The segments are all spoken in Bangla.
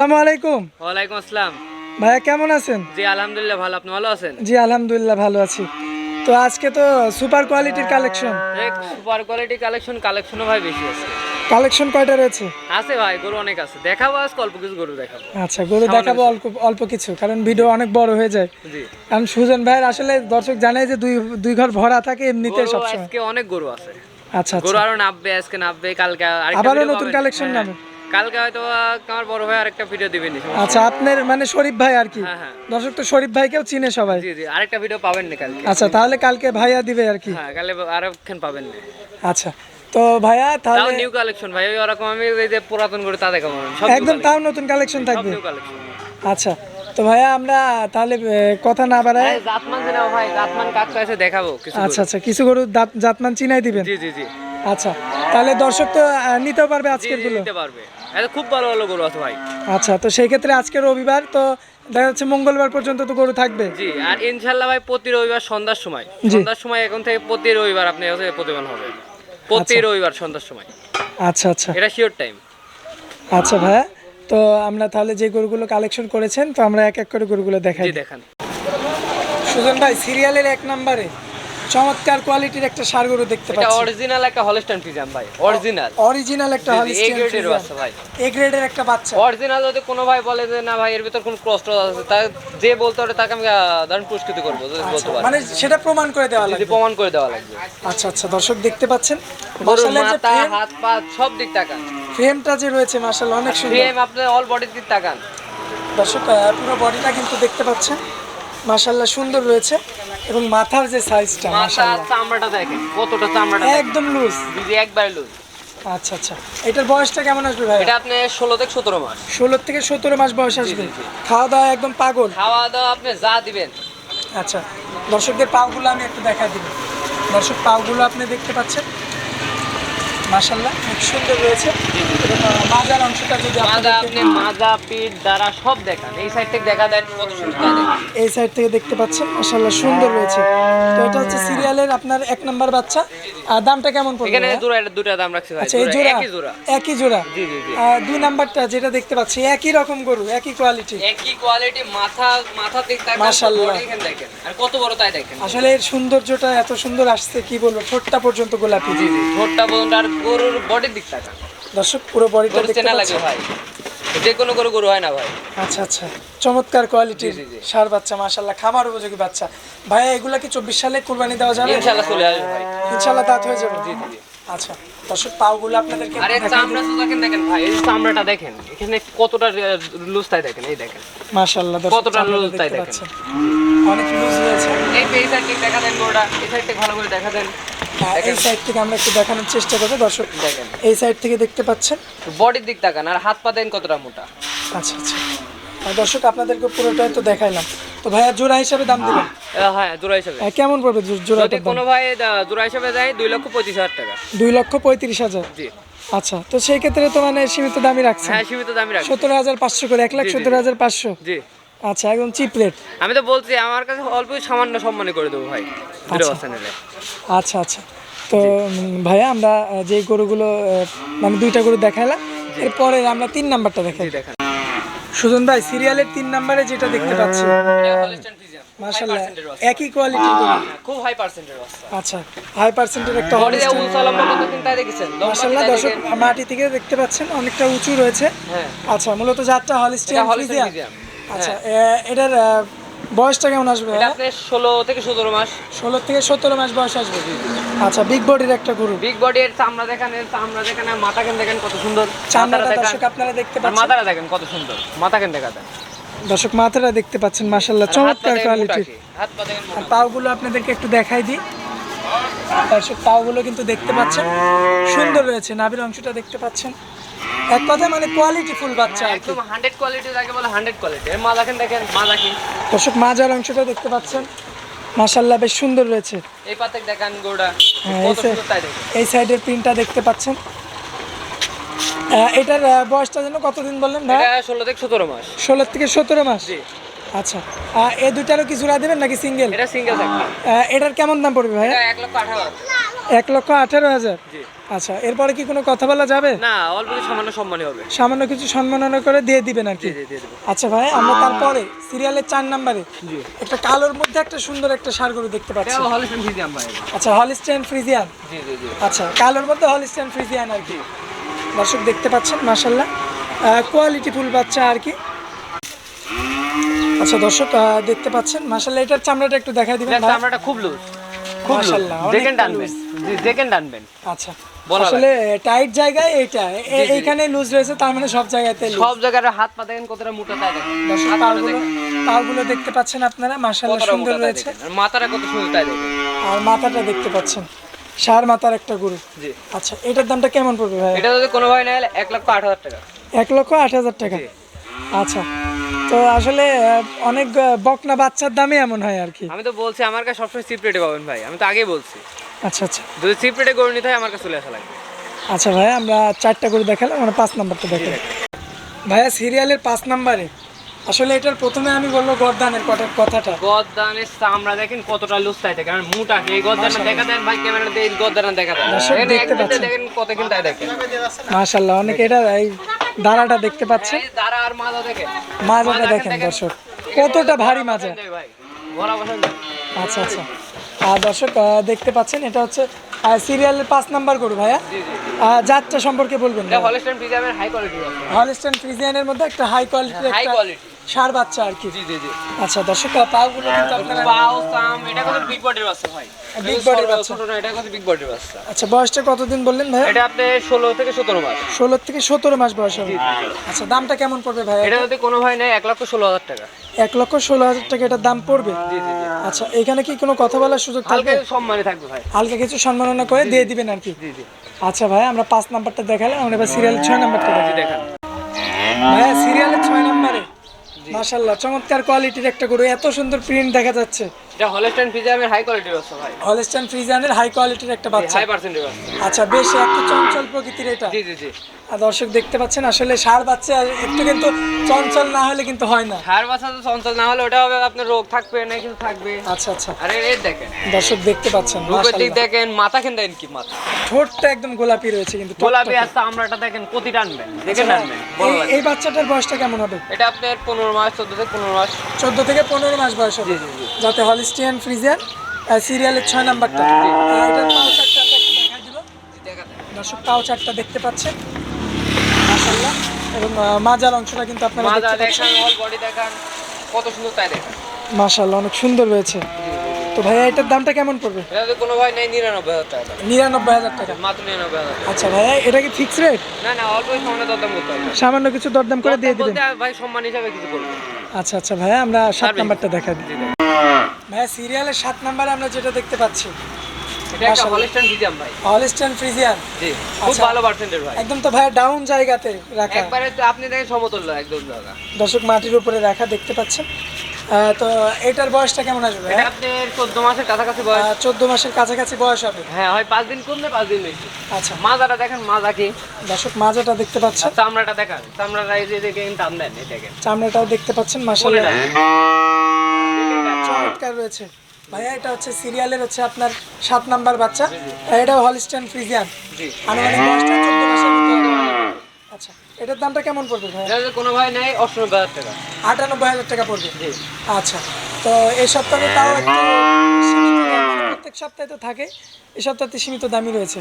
আসসালামু আলাইকুম। ওয়ালাইকুম আসসালাম। ভাইয়া কেমন আছেন? জি আলহামদুলিল্লাহ ভালো। আপনি ভালো আছেন? জি আলহামদুলিল্লাহ ভালো আছি। তো আজকে তো সুপার কোয়ালিটির কালেকশন। সুপার কোয়ালিটি কালেকশন কালেকশনও ভাই বেশি আছে। কালেকশন কয়টা রয়েছে? আছে ভাই গরু অনেক আছে। দেখাবো আজকে অল্প কিছু গরু দেখাবো। আচ্ছা গরু দেখাবো অল্প অল্প কিছু কারণ ভিডিও অনেক বড় হয়ে যায়। জি। কারণ সুজন ভাইয়ের আসলে দর্শক জানায় যে দুই দুই ঘর ভরা থাকে এমনিতে গরু সবসময়। আজকে অনেক গরু আছে। আচ্ছা গরু আচ্ছা আরও নামবে আজকে নামবে কালকে আবারও নতুন কালেকশন হ্যাঁ, নামে? কালকে হয়তো আমার বড় ভাই আরেকটা ভিডিও দিবেন আচ্ছা আপনার মানে শরীফ ভাই আর কি? হ্যাঁ, হ্যাঁ। দর্শক তো শরীফ ভাইকেও চিনে সবাই। জি জি আরেকটা ভিডিও পাবেন না কালকে। আচ্ছা তাহলে কালকে ভাইয়া দিবে আর কি। হ্যাঁ কালকে আরেকখান খান পাবেন না। আচ্ছা তো ভাইয়া তাহলে নিউ কালেকশন ভাই ওরকম আমি এই যে পুরাতন করে তা দেখাবো। একদম তাও নতুন কালেকশন থাকবে? নিউ কালেকশন আচ্ছা তো ভাইয়া আমরা তাহলে কথা না বাড়ায় জাতমান জানাও ভাই জাতমান কাকটা এসে দেখাবো কিছু আচ্ছা আচ্ছা কিছু গরু জাতমান চিনাই দিবেন? জি জি জি। আচ্ছা তাহলে দর্শক তো নিতেও পারবে আজকেরগুলো। নিতে পারবে। এটা খুব ভালো ভালো গরু আছে ভাই। আচ্ছা তো সেই ক্ষেত্রে আজকে রবিবার তো দেখা যাচ্ছে মঙ্গলবার পর্যন্ত তো গরু থাকবে। জি আর ইনশাল্লাহ ভাই প্রতি রবিবার সন্ধ্যার সময়। সন্ধ্যার সময় এখন থেকে প্রতি রবিবার আপনি হচ্ছে প্রতিমান হবে। প্রতি রবিবার সন্ধ্যার সময়। আচ্ছা আচ্ছা। এটা শিওর টাইম আচ্ছা ভাইয়া তো আমরা তাহলে যে গরুগুলো কালেকশন করেছেন তো আমরা এক এক করে গরুগুলো দেখাই। দেখান। সুজন ভাই সিরিয়ালের এক নম্বরে চমৎকার কোয়ালিটির একটা সার গরু দেখতে এটা অরিজিনাল একটা হলস্টাইন ফিজাম ভাই অরিজিনাল অরিজিনাল একটা এ হলিস্টিয়ান গ্রেডের আছে ভাই। এ গ্রেডের একটা বাচ্চা। অরিজিনাল যদি কোনো ভাই বলে যে না ভাই এর ভিতর কোনো ক্রস আছে তা যে বলতে পারে তাকে আমি দারুণ পুরস্কৃত করব যদি বলতে পারে। মানে সেটা প্রমাণ করে দেওয়া লাগবে। প্রমাণ করে দেওয়া লাগবে। আচ্ছা আচ্ছা দর্শক দেখতে পাচ্ছেন। মাথা হাত পা সব দিক তাকান। ফ্রেমটা যে রয়েছে মাশাআল্লাহ অনেক সুন্দর। ফ্রেম আপনার অল বডির দিক তাকান। দর্শক পুরো বডিটা কিন্তু দেখতে পাচ্ছেন। মাশাআল্লাহ সুন্দর রয়েছে এবং মাথার যে সাইজটা মাথা মাশাআল্লাহ। চামড়াটা দেখেন কতটা চামড়াটা একদম লুজ জি একবার লুজ আচ্ছা আচ্ছা। এটার বয়সটা কেমন আসবে ভাই এটা আপনি ষোলো থেকে সতেরো মাস। ষোলো থেকে সতেরো মাস বয়স আসবে। খাওয়া দাওয়া একদম পাগল। খাওয়া দাওয়া আপনি যা দিবেন। আচ্ছা দর্শকদের পাগুলো আমি একটু দেখা দিব দর্শক পাগুলো আপনি দেখতে পাচ্ছেন। মাশাল্লাহ খুব সুন্দর রয়েছে। মাজার অংশটা যদি মাজা আপনাদেরকে- আপনি মাজা পিঠ দ্বারা সব দেখান। এই সাইড থেকে দেখা দেন কত সুন্দর এই সাইড থেকে দেখতে পাচ্ছেন মাশাল্লাহ সুন্দর রয়েছে। তো এটা হচ্ছে সিরিয়ালের আপনার এক নাম্বার বাচ্চা। আর দামটা কেমন পড়বে এখানে ভাইয়া? দুটা দুটা দাম রাখছি ভাই। আচ্ছা এই জোড়া একই জোড়া। একই জোড়া? জি জি জি। আর দুই নাম্বারটা যেটা দেখতে পাচ্ছি একই রকম গরু একই কোয়ালিটি একই কোয়ালিটি মাথা মাথা দিক তাকান মাশাআল্লাহ। এখানে দেখেন। আর কত বড় তাই দেখেন। আসলে এর সৌন্দর্যটা এত সুন্দর আসছে কি বলব ঠোঁটটা পর্যন্ত গোলাপি। জি জি ঠোঁটটা পর্যন্ত আর গরুর বডির দিক তাকান। দর্শক পুরো বডিটা দেখতে চেনা লাগে ভাই। যে কোনো গরু গরু হয় না ভাই। আচ্ছা আচ্ছা। চমৎকার কোয়ালিটির। সার বাচ্চা মাশাল্লাহ খামার উপযোগী বাচ্চা। ভাইয়া এগুলা কি চব্বিশ সালে কুরবানি দেওয়া যাবে? ইনশাআল্লাহ চলে আসবে ভাই। ইনশাল্লাহ দাঁত হয়ে যাবে? জি জি আচ্ছা দর্শক পাওগুলো আপনাদেরকে আরে চামড়া তো দেখেন দেখেন ভাই এই চামড়াটা দেখেন এখানে কতটা লুজ তাই দেখেন এই দেখেন। মাশাল্লাহ কতটা লুজ তাই দেখেন। অনেক লুজ রয়েছে। এই সাইড থেকে দেখা দেন গরুটা। এই সাইড থেকে ভালো করে দেখা দেন। হ্যাঁ, এই সাইড থেকে আমরা একটু দেখানোর চেষ্টা করব। দর্শক দেখেন। এই সাইড থেকে দেখতে পাচ্ছেন? বডির দিক তাকান আর হাত পা দেন কতটা মোটা। আচ্ছা আচ্ছা। দর্শক আপনাদেরকে পুরোটাই তো দেখাইলাম। তো ভাইয়া জোড়া হিসাবে দাম দিবেন? হ্যাঁ জোড়া হিসাবে। হ্যাঁ, কেমন পড়বে জো- যদি কোনো ভাই জোড়া হিসাবে দুই লক্ষ পঁচিশ হাজার টাকা। দুই লক্ষ পঁয়ত্রিশ হাজার? জি। আচ্ছা তো সেই ক্ষেত্রে তো মানে সীমিত দামই রাখছেন? হ্যাঁ সীমিত দামি রাখি সতেরো হাজার পাঁচশো করে এক লাখ সতেরো হাজার পাঁচশো? জি। আচ্ছা একদম চিপ রেট আমি তো বলছি আমার কাছে অল্প সামান্য সম্মানে করে দেবো ভাই। দুটো আচ্ছা। বাচ্চা নিলে। আচ্ছা আচ্ছা। তো ভাইয়া আমরা যে গরুগুলো মানে দুইটা গরু দেখালাম এরপরে আমরা তিন নাম্বারটা দেখাই। সুজন ভাই সিরিয়ালের তিন নাম্বারে যেটা দেখতে পাচ্ছি একই কোয়ালিটির গরু। খুব হাই পার্সেন্টের আচ্ছা হাই পার্সেন্টের একটা বডি Holstein। উঁচা লম্বা কত চিন্তা দেখেছেন। লম্বা দর্শক মাটি থেকে দেখতে পাচ্ছেন অনেকটা উঁচু রয়েছে। হ্যাঁ। আচ্ছা মূলত যাত্রা হলিস্টিয়ান ফ্রিজিয়ান আচ্ছা এটার বয়সটা কেমন আসবে ষোলো থেকে সতেরো মাস। ষোলো থেকে সতেরো মাস বয়স আসবে। আচ্ছা বিগ বডির একটা গরু। বিগ বডি এর চামড়া দেখেন চামড়া দেখেন মাথা কেন দেখেন কত সুন্দর? চামড়াটা দেখেন। দর্শক আপনারা দেখতে পাচ্ছেন। মাথাটা দেখেন কত সুন্দর। মাথা কেন দেখা দর্শক মাথাটা দেখতে পাচ্ছেন মাশাল্লাহ চমৎকার কোয়ালিটির আর পাওগুলো আপনাদেরকে একটু দেখাই দিই। দর্শক পাওগুলো কিন্তু দেখতে পাচ্ছেন। সুন্দর রয়েছে নাভির অংশটা দেখতে পাচ্ছেন। এক কথা মানে কোয়ালিটি ফুল বাচ্চা একদম হান্ড্রেড কোয়ালিটি যাকে বলে হান্ড্রেড কোয়ালিটি এর মাথা কেন দেখেন মাথা কি দর্শক মাজার অংশটা দেখতে পাচ্ছেন মাশাল্লাহ বেশ সুন্দর রয়েছে। এই পাতে দেখেন গোড়া হ্যাঁ, কত সুন্দর তাই দেখেন। এই সাইডের প্রিন্টটা দেখতে পাচ্ছেন। এটার বয়সটা যেন কতদিন বললেন ভাই? এটা ষোলো থেকে সতেরো মাস। ষোলো থেকে সতেরো মাস? জি। আচ্ছা। এই দুটারও কি জোড়া দেবেন নাকি সিঙ্গেল এটা সিঙ্গেল থাকবে এটার কেমন দাম পড়বে ভাই এটা এক লক্ষ আঠারো হাজার। এক লক্ষ আঠেরো হাজার? আচ্ছা এরপরে কি কোনো কথা বলা যাবে? না অল্প কিছু সামান্য সম্মানই হবে। সামান্য কিছু সম্মাননা করে দিয়ে দিবেন আর কি। আচ্ছা ভাই আমরা তারপরে সিরিয়ালের চার নাম্বারে। একটা কালোর মধ্যে একটা সুন্দর একটা সার গরু দেখতে পাচ্ছি। হলিস্টান ফিজিয়াম ভাই আচ্ছা হলিস্টেন ফ্রিজিয়ান। আচ্ছা কালোর মধ্যে হলিস্টেন ফ্রিজিয়ান আর কি। দর্শক দেখতে পাচ্ছেন মাসাল্লাহ কোয়ালিটি ফুল বাচ্চা আর কি। আচ্ছা দর্শক দেখতে পাচ্ছেন মাসাল্লাহ এটার চামড়াটা একটু দেখা দিবেন চামড়াটা খুব লুজ খুব দেখেন টানবেন। দেখেন টানবেন। আচ্ছা। আসলে টাইট জায়গায় এইটা এ- এইখানে লুজ রয়েছে তার মানে সব জায়গাতে সব জায়গায় হাত পা দেখেন কতটা মোটা তাই দেখেন। পাগুলো পাগুলো দেখতে পাচ্ছেন আপনারা কতটা সুন্দর রয়েছে। আর মাথাটা কত সুন্দর তাই দেখেন। আর মাথাটা দেখতে পাচ্ছেন সার মাথার একটা গরু। জি। আচ্ছা এটার দামটা কেমন পড়বে ভাই এটা যদি কোনো ভাই নেয় এক লক্ষ আট হাজার টাকা। এক লক্ষ আট হাজার টাকা। আচ্ছা তো আসলে অনেক বকনা বাচ্চার দামে এমন হয় আর কি। আমি তো বলছি আমার কাছে সবসময় চিপ রেটে পাবেন ভাই। আমি তো আগেই বলছি। আচ্ছা আচ্ছা। যদি চিপ রেটে গরু নিতে হয় আমার কাছে চলে আসা লাগবে। আচ্ছা ভাই আমরা চারটা করে দেখালাম আমরা পাঁচ নাম্বারটা দেখালাম ভাইয়া সিরিয়ালের পাঁচ নাম্বারে। আসলে এটার প্রথমে আমি বলব গরদানের কথাটা। গদ্দানের চামড়া দেখেন কতটা তাই দেখেন আর মুটা এই গদ্দানা দেখা দেন ভাই ক্যামেরাতে এই গদ্দানা দেখা দেন। দেখতে পাচ্ছেন। দেখেন কত কিন্তু তাই দেখেন। মাশাল্লাহ অনেক এটা এই দাঁড়াটা দেখতে পাচ্ছেন? মাজাটা দেখেন। দর্শক কতটা ভারী মাজা। আচ্ছা আচ্ছা। আর দর্শক দেখতে পাচ্ছেন এটা হচ্ছে সিরিয়াল পাঁচ নাম্বার গরু ভাইয়া। জাতটা সম্পর্কে বলবেন হাই কোয়ালিটি হলস্টেন ফ্রিজিয়ানের মধ্যে একটা হাই কোয়ালিটি সার বাচ্চা আর কি। জি জি জি। আচ্ছা দর্শক পাগুলো কিন্তু আপনারা পাও সাম এটা কত বিগ বডির বাচ্চা ভাই। Big body বাচ্চা। ছোট না এটা কত বিগ বডির বাচ্চা। আচ্ছা বয়সটা কতদিন বললেন ভাই এটা আপনি ষোলো থেকে সতেরো মাস। ষোলো থেকে সতেরো মাস বয়স হবে। আচ্ছা দামটা কেমন পড়বে ভাই এটা যদি কোনো ভাই নেয় এক লক্ষ ষোলো হাজার টাকা। এক লক্ষ ষোলো হাজার টাকা এটার দাম পড়বে? জি জি জি। আচ্ছা এখানে কি কোনো কথা বলার সুযোগ হালকা থাকবে সম্মানে থাকবে ভাই। হালকা কিছু সম্মাননা করে দিয়ে দিবেন আর কি। জি জি। আচ্ছা ভাই আমরা পাঁচ নাম্বারটা দেখালাম আমরা এবার সিরিয়াল ছয় নাম্বারটা দেখি। দেখান। ভাই সিরিয়ালের ছয় নাম্বারে। মাশাল্লাহ চমৎকার কোয়ালিটির একটা গরু এত সুন্দর প্রিন্ট দেখা যাচ্ছে। এটা হলস্টাইন ফ্রিজিয়ামের হাই কোয়ালিটির বাচ্চা ভাই। হলস্টাইন ফ্রিজানের হাই কোয়ালিটির একটা বাচ্চা। হাই পার্সেন্টের আচ্ছা বেশ একটু চঞ্চল প্রকৃতির এটা। জি জি জি। আর দর্শক দেখতে পাচ্ছেন আসলে সার বাচ্চা একটু কিন্তু চঞ্চল না হলে কিন্তু হয় না। হার বাচ্চা তো চঞ্চল না হলে ওটা হবে আপনার রোগ থাকবে না কিছু থাকবে। আচ্ছা আচ্ছা। আরে দেখেন। দর্শক দেখতে পাচ্ছেন রূপের দিক দেখেন মাথা দেন কি মাথা? ঠোঁটটা একদম গোলাপি রয়েছে কিন্তু গোলাপি? আসতে আমরাটা দেখেন প্রতি টানবেন দেখে আচ্ছা, টানবেন এই- বাচ্চাটার বয়সটা কেমন হবে? এটা আপনার পনেরো মাস চোদ্দ থেকে পনেরো মাস। চোদ্দ থেকে পনেরো মাস বয়স হবে। জি, জি, যাতে হলিস্টিয়ান সিরিয়ালের ছয় নাম্বারটা। আহ, এটার পাও চারটা আমরা একটু দেখাই দিব। দর্শক পাও চারটা দেখতে পাচ্ছেন মাশাআল্লাহ। এবং মাজার অংশটা কিন্তু আপনারা দেখতে পাচ্ছেন। অল বডি দেখান কত সুন্দর তাই দেখেন মাশাআল্লাহ অনেক সুন্দর রয়েছে। তো ভাইয়া এটার দামটা কেমন পড়বে? এটা কোনো ভাই নেই নিরানব্বই হাজার টাকা। নিরানব্বই হাজার টাকা। মাত্র নিরানব্বই হাজার আচ্ছা ভাইয়া এটা কি ফিক্স রেট না না অল্প সামনে দরদাম করতে হবে। সামান্য কিছু দরদাম করে দিয়ে দিবেন। ভাই সম্মান হিসাবে কিছু করব আচ্ছা আচ্ছা ভাইয়া আমরা সাত। নাম্বারটা দেখা দিই। ভাইয়া সিরিয়ালের সাত নাম্বারে আমরা যেটা দেখতে পাচ্ছি। এটা একটা মাশাআল্লাহ। হলিস্টাইন ভাই। হলিস্টান ফ্রিজিয়ান জি খুব আচ্ছা। ভালো পার্সেন্টের ভাই। একদম তো ভাইয়া ডাউন জায়গাতে রাখা। একবারে তো আপনি দেখেন সমতুল্য একদম জায়গা। দর্শক মাটির উপরে রাখা দেখতে পাচ্ছেন। তো এটার বয়সটা কেমন আসবে এটা আপনার চোদ্দ মাসের কাছাকাছি বয়স। চোদ্দ মাসের কাছাকাছি বয়স হবে। হ্যাঁ হয় পাঁচ দিন কমবে পাঁচ দিন বেশি। আচ্ছা। মাজাটা দেখেন মাজা কি? দর্শক মাজাটা দেখতে পাচ্ছেন। চামড়াটা দেখান। চামড়াটা এই যে দেখেন টান দেন দেখেন। চামড়াটাও দেখতে পাচ্ছেন দেন। চমৎকার রয়েছে। ভাইয়া এটা হচ্ছে সিরিয়ালের হচ্ছে আপনার সাত নাম্বার বাচ্চা। এটা হলিস্টান ফ্রিজিয়ান আনুমানিক বয়সটা চোদ্দ মাসের আচ্ছা এটার দামটা কেমন পড়বে ভাই কোনো ভাই নেই অষ্টানব্বই হাজার টাকা। আটানব্বই হাজার টাকা পড়বে। আচ্ছা তো এই সপ্তাহে তাও একটু মানে প্রত্যেক সপ্তাহে তো থাকে। এই সপ্তাহে সীমিত দামই রয়েছে।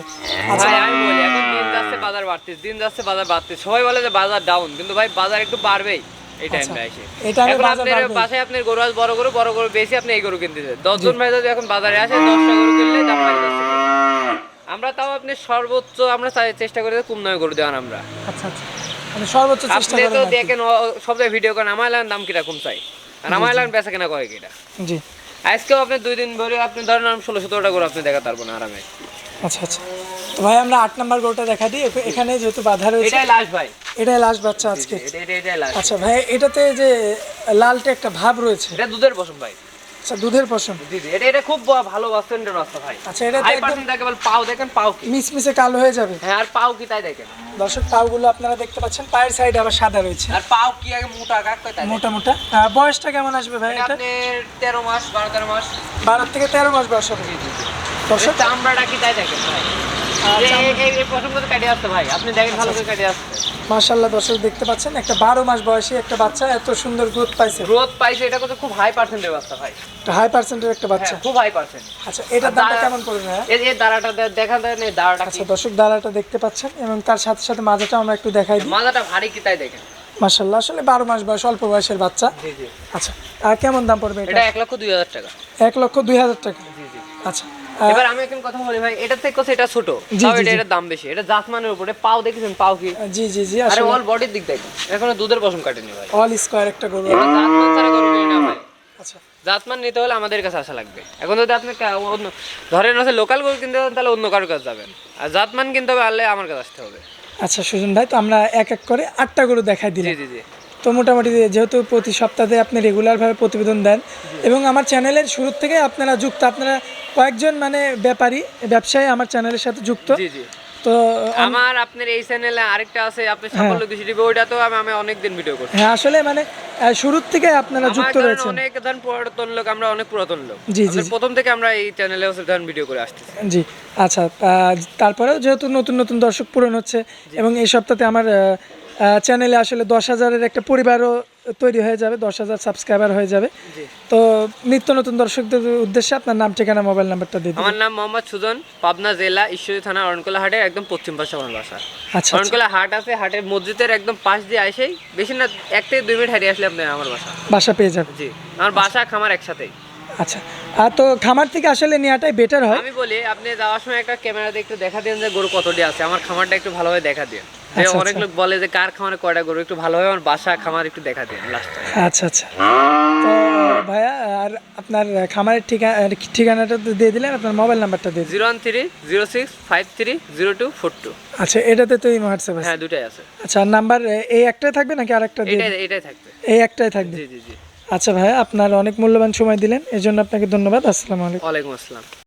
আচ্ছা। আমি বলি এখন দিন যাচ্ছে বাজার বাড়তিস দিন যাচ্ছে বাজার বাড়তিস সবাই বলে যে বাজার ডাউন কিন্তু ভাই বাজার একটু বাড়বেই। এই টাইমটা এসে এখন আপনার বাসায় আপনার গরু আজ বড় গরু বড় গরু বেশি আপনি এই গরু কিনতে চান। দশজন ভাই যদি এখন বাজারে আসে দশটা গরু কিনলে দাম লাগে দশটা গরু। আমরা তাও আপনি সর্বোচ্চ আমরা চেষ্টা করি যে কম দামে গরু দেওয়ান আমরা। আচ্ছা আচ্ছা। মানে সর্বোচ্চ চেষ্টা আপনি তো দেখেন সব জায়গায় ভিডিও করেন আমার দাম কীরকম চাই আর আমার লাগান বেচা কেনা করে? কিটা জি। আজকেও আপনি দুই দিন ধরে আপনি ধরেন ষোলো সতেরোটা গরু আপনি দেখা পারব না আরামে। আচ্ছা আচ্ছা। তো ভাই আমরা আট নাম্বার গোটা দেখা দিই। এখানে যেহেতু বাধা রয়েছে এটাই লাস্ট ভাই। এটাই লাস্ট বাচ্চা আজকে। আচ্ছা ভাই এটাতে যে লালটে একটা ভাব রয়েছে। এটা দুধের বসন ভাই। আচ্ছা দুধের পশম। জি এটা এটা খুব ভালো বাস্তেন্ডের রাস্তা ভাই। আচ্ছা এটা একদম কেবল পাও দেখেন পাও কি। মিসমিসে কালো হয়ে যাবে। হ্যাঁ আর পাও কি তাই দেখেন। দর্শক পাগুলো আপনারা দেখতে পাচ্ছেন পায়ের সাইডে আবার সাদা রয়েছে। আর পাও কি আগে মোটা কাক কয় তাই মোটা মোটা। বয়সটা কেমন আসবে ভাই এটা আপনার তেরো মাস বারো তেরো মাস। বারো থেকে তেরো মাস বয়স হবে। জি জি। দর্শক চামড়াটা কি তাই দেখেন ভাই। আসছে মাশাল্লাহ দর্শক দেখতে পাচ্ছেন একটা বারো মাস বয়সী একটা বাচ্চা এত সুন্দর গ্রোথ পাইছে। গ্রোথ পাইছে এটা খুব হাই পার্সেন্টের বাচ্চা ভাই। হাই পার্সেন্টের একটা বাচ্চা। হ্যাঁ খুব হাই পার্সেন্ট আচ্ছা দামটা দাঁড়া- কেমন পড়বে হ্যাঁ এই এই দাঁড়াটা দেখা দেন এই দাঁড়াটা আচ্ছা দর্শক দাঁড়াটা দেখতে পাচ্ছেন এবং তার সাথে সাথে মাজাটা আমরা একটু দেখাই দিই। মাজাটা ভারী কি তাই দেখেন। মাশাল্লাহ আসলে বারো মাস বয়স অল্প বয়সের বাচ্চা। জি জি। আচ্ছা আর কেমন দাম পড়বে এটা এটা এক লক্ষ দুই হাজার টাকা। এক লক্ষ দুই হাজার টাকা। জি জি। আচ্ছা এবার আমি এখন কথা বলি ভাই এটা থেকে এটা ছোট। তাও এটা এটার দাম বেশি। এটা জাতমানের উপরে পাও দেখেছেন পাও কি? জি জি জি আরে অল বডির দিক দেখেন। এখনও দুধের পশম কাটেনি ভাই। অল স্কোয়ার একটা গরু। এটা জাতমান ছাড়া গরু কিনি না ভাই। আচ্ছা। জাতমান নিতে হলে আমাদের কাছে আসা লাগবে। এখন যদি আপনি অন্য ধরেন হচ্ছে লোকাল গরু কিনতে যান তাহলে অন্য কারোর কাছে যাবেন। আর জাতমান কিনতে হবে আনলে আমার কাছে আসতে হবে। আচ্ছা সুজন ভাই তো আমরা এক এক করে আটটা গরু দেখাই জি দিলাম জি জি। তো মোটামুটি যেহেতু প্রতি সপ্তাহে আপনি রেগুলারভাবে প্রতিবেদন দেন এবং আমার চ্যানেলের শুরু থেকে আপনারা যুক্ত আপনারা কয়েকজন মানে ব্যাপারী ব্যবসায়ী আমার চ্যানেলের সাথে যুক্ত। তো আমার আপনার এই চ্যানেলে আরেকটা আছে আপনার সাফল্য কৃষি টিভি ওইটাতেও আমি আমি অনেক দিন ভিডিও করছি। হ্যাঁ আসলে মানে শুরুর থেকে আপনারা যুক্ত রয়েছেন। অনেক ধরেন পুরাতন লোক আমরা অনেক পুরাতন লোক। জি, জি, প্রথম থেকে আমরা এই চ্যানেলে হচ্ছে ধরেন ভিডিও করে আসতেছি। জি আচ্ছা তারপরেও যেহেতু নতুন নতুন দর্শক পূরণ হচ্ছে এবং এই সপ্তাহে আমার চ্যানেলে আসলে দশ হাজারের একটা পরিবারও তৈরি হয়ে যাবে দশ হাজার সাবস্ক্রাইবার হয়ে যাবে। তো নিত্য নতুন দর্শকদের উদ্দেশ্যে আপনার নাম ঠিকানা মোবাইল নাম্বারটা দিন আমার নাম মোহাম্মদ সুজন পাবনা জেলা ঈশ্বরী থানা অরণকোলা হাটের একদম পশ্চিম পাশে আমার বাসা। আচ্ছা আচ্ছা। অরণকোলা হাট আছে হাটের মসজিদের একদম পাশ দিয়ে আসেই বেশি না এক থেকে দুই মিনিট হারিয়ে আসলে আপনি আমার বাসা। বাসা পেয়ে যাবেন। জি আমার বাসা খামার একসাথেই। আচ্ছা। আর তো খামার থেকে আসলে নেওয়াটাই বেটার হয়। আমি বলি আপনি যাওয়ার সময় একটা ক্যামেরাতে একটু দেখা দিন যে গরু কতটি আছে। আমার খামারটা একটু ভালোভাবে দেখা দিন আচ্ছা, অনেক লোক বলে যে কার খামারে কয়টা গরু? একটু ভালোভাবে আমার বাসা খামার একটু দেখা দিন লাস্টে আচ্ছা আচ্ছা। তো ভাইয়া আর আপনার খামারের ঠিকানা ঠিকানাটা তো দিয়ে দিলেন আপনার মোবাইল নাম্বারটা দিয়ে zero one three zero six five three zero two four two. আচ্ছা এটাতে তো হোয়াটসঅ্যাপ আছে। হ্যাঁ দুটাই আছে। আচ্ছা নাম্বার এই একটাই থাকবে নাকি আরেকটা দিয়ে এটাই এটাই থাকবে। এই একটাই থাকবে? জি জি জি। আচ্ছা ভাই, আপনার অনেক মূল্যবান সময় দিলেন, এজন্য জন্য আপনাকে ধন্যবাদ, আসসালামু আলাইকুম। ওয়ালাইকুম আসসালাম।